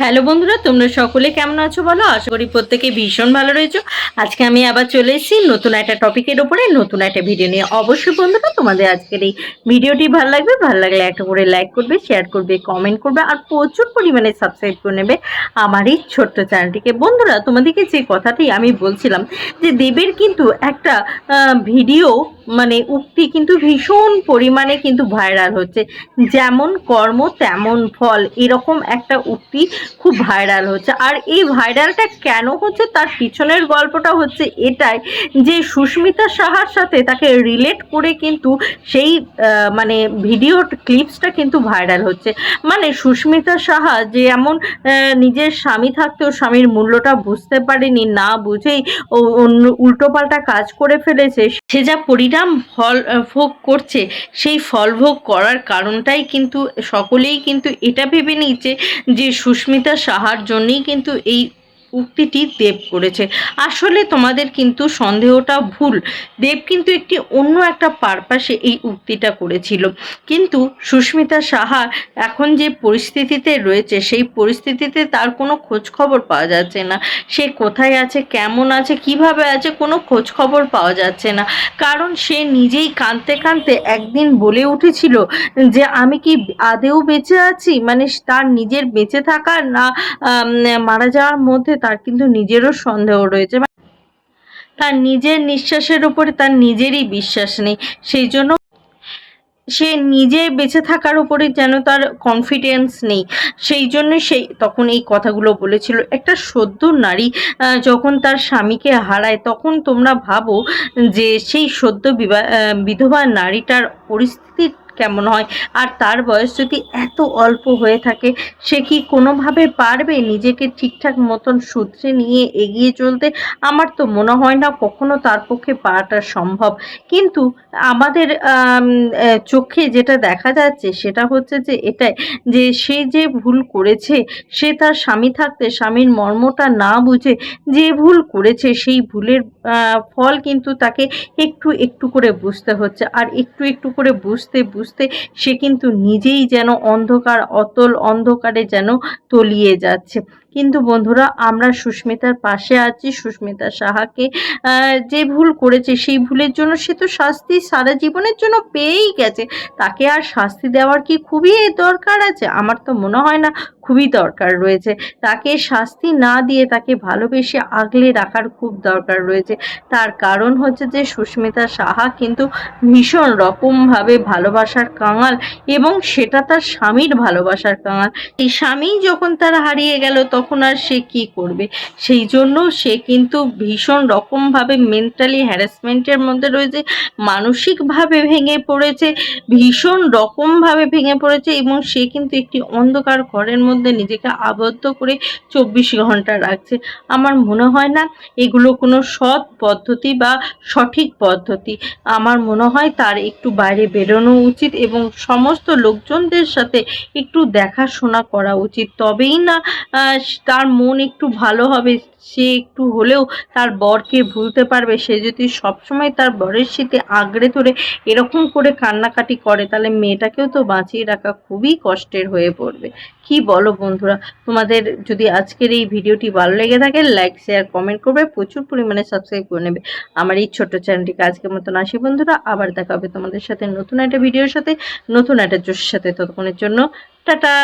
Hello বন্ধুরা, তোমরা সকলে কেমন আছো বলো? আশা করি প্রত্যেকে ভীষণ ভালো রয়েছো। আজকে আমি আবার চলে এসেছি নতুন একটা টপিকের ওপরে, নতুন একটা ভিডিও নিয়ে। অবশ্যই বন্ধুরা, তোমাদের আজকের এই ভিডিওটি ভালো লাগবে। ভালো লাগলে একটা করে লাইক করবে শেয়ার করবে কমেন্ট করবে, আর প্রচুর পরিমাণে সাবস্ক্রাইব করে নেবে আমার এই ছোট্ট চ্যানেলটিকে বন্ধুরা, তোমাদেরকে যে কথাটি আমি বলছিলাম, যে দেবের কিন্তু একটা ভিডিও মানে উক্তি কিন্তু ভীষণ পরিমাণে কিন্তু ভাইরাল হচ্ছে। যেমন কর্ম, তেমন ফল, এরকম একটা উক্তি খুব ভাইরাল হচ্ছে। আর এই ভাইরালটা কেন হচ্ছে? তার পিছনের গল্পটা হচ্ছে এটাই যে সুস্মিতা সাহার সাথে তাকে রিলেট করে কিন্তু সেই মানে ভিডিও ক্লিপসটা কিন্তু ভাইরাল হচ্ছে। মানে সুস্মিতা সাহা যে এমন নিজের স্বামী থাকতেও স্বামীর মূল্যটা বুঝতে পারেনি, না বুঝেই ও অন্য উল্টোপাল্টা কাজ করে ফেলেছে, সে যা পরিণাম ফল ভোগ করছে। সেই ফল ভোগ করার কারণটাই কিন্তু সকলেই কিন্তু এটা ভেবে নিচ্ছে যে সুস্মিতা সাহার জন্যই কিন্তু এই উক্তিটি দেব করেছে। আসলে তোমাদের কিন্তু সন্দেহটা ভুল। দেব কিন্তু একটি অন্য একটা পারপাসে এই উক্তিটা করেছিল। কিন্তু সুস্মিতা সাহা এখন যে পরিস্থিতিতে রয়েছে, সেই পরিস্থিতিতে তার কোনো খোঁজ খবর পাওয়া যাচ্ছে না। সে কোথায় আছে, কেমন আছে, কীভাবে আছে, কোনো খোঁজ খবর পাওয়া যাচ্ছে না। কারণ সে নিজেই কাঁদতে কাঁদতে একদিন বলে উঠেছিল যে, আমি কি আদেও বেঁচে আছি? মানে তার নিজের বেঁচে থাকা না মারা যাওয়ার মধ্যে তার কিন্তু নিজেরও সন্দেহ রয়েছে। তার নিজের নিঃশ্বাসের উপরে তার নিজেরই বিশ্বাস নেই। সেই জন্য সে নিজে বেঁচে থাকার উপরে যেন তার কনফিডেন্স নেই। সেই জন্য সেই তখন এই কথাগুলো বলেছিল। একটা সদ্য নারী যখন তার স্বামীকে হারায়, তখন তোমরা ভাবো যে সেই সদ্য বিধবা নারীটার পরিস্থিতি কেমন হয়? আর তার বয়স যদি এত অল্প হয়ে থাকে, সে কি কোনোভাবে পারবে নিজেকে ঠিকঠাক মতন সূত্রে নিয়ে এগিয়ে চলতে? আমার তো মনে হয় না কখনো তার পক্ষে পারাটা সম্ভব। কিন্তু আমাদের চোখে যেটা দেখা যাচ্ছে সেটা হচ্ছে যে এটাই যে সে যে ভুল করেছে, সে তার স্বামী থাকতে স্বামীর মর্মটা না বুঝে যে ভুল করেছে সেই ভুলের ফল কিন্তু তাকে একটু একটু করে বুঝতে হচ্ছে। আর একটু একটু করে বুঝতে বুঝতে সে কিন্তু নিজেই যেন অন্ধকার অতল অন্ধকারে যেন তলিয়ে যাচ্ছে। কিন্তু বন্ধুরা, আমরা সুস্মিতার পাশে আছি। সুস্মিতা সাহাকে যে ভুল করেছে, সেই ভুলের জন্য সে তো শাস্তি সারা জীবনের জন্য পেয়েই গেছে। তাকে আর শাস্তি দেওয়ার কি খুবই দরকার আছে? আমার তো মনে হয় না খুবই দরকার রয়েছে। তাকে শাস্তি না দিয়ে তাকে ভালোবেসে আগলে রাখার খুব দরকার রয়েছে। তার কারণ হচ্ছে যে, সুস্মিতা সাহা কিন্তু ভীষণ রকমভাবে ভালোবাসার কাঙাল এবং সেটা তার স্বামীর ভালোবাসার কাঙাল। এই স্বামী যখন তার হারিয়ে গেল, তখন আর সে কি করবে? সেই জন্য সে কিন্তু ভীষণ রকমভাবে মেন্টালি হ্যারাসমেন্টের মধ্যে রয়েছে, মানসিকভাবে ভেঙে পড়েছে, ভীষণ রকমভাবে ভেঙে পড়েছে এবং সে কিন্তু একটি অন্ধকার ঘরের মধ্যে নিজেকে আবদ্ধ করে চব্বিশ ঘণ্টা রাখছে। আমার মনে হয় না এগুলো কোনো সৎ পদ্ধতি বা সঠিক পদ্ধতি। আমার মনে হয় তার একটু বাইরে বেরোনো উচিত এবং সমস্ত লোকজনদের সাথে একটু দেখাশোনা করা উচিত। তবেই না তার মন একটু ভালো হবে, সে একটু হলেও তার বরকে ভুলতে পারবে। সে যদি সবসময় তার বরের শীতে আঁকড়ে ধরে এরকম করে কান্নাকাটি করে, তাহলে মেয়েটাকেও তো বাঁচিয়ে রাখা খুবই কষ্টের হয়ে পড়বে। কি বলো বন্ধুরা, তোমাদের যদি আজকের এই ভিডিওটি ভালো লেগে থাকে লাইক শেয়ার কমেন্ট করবে, প্রচুর পরিমাণে সাবস্ক্রাইব করে নেবে। আমার এই ছোট্ট চ্যানেলটিকে আজকের মতন আসি। বন্ধুরা, আবার দেখা হবে তোমাদের সাথে নতুন একটা ভিডিওর সাথে, নতুন একটা জোশের সাথে, ততক্ষণের জন্য টাটা!